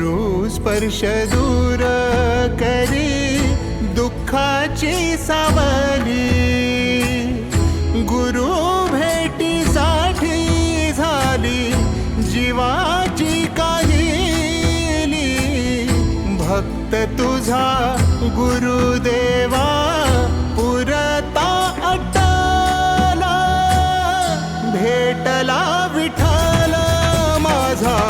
गुरु स्पर्श दूर करी दुःखाची सावली. गुरु भेटीसाठी झाली जीवाची काहिली. भक्त तुझा गुरुदेवा पुरता अटला. भेटला विठ्ठल माझा.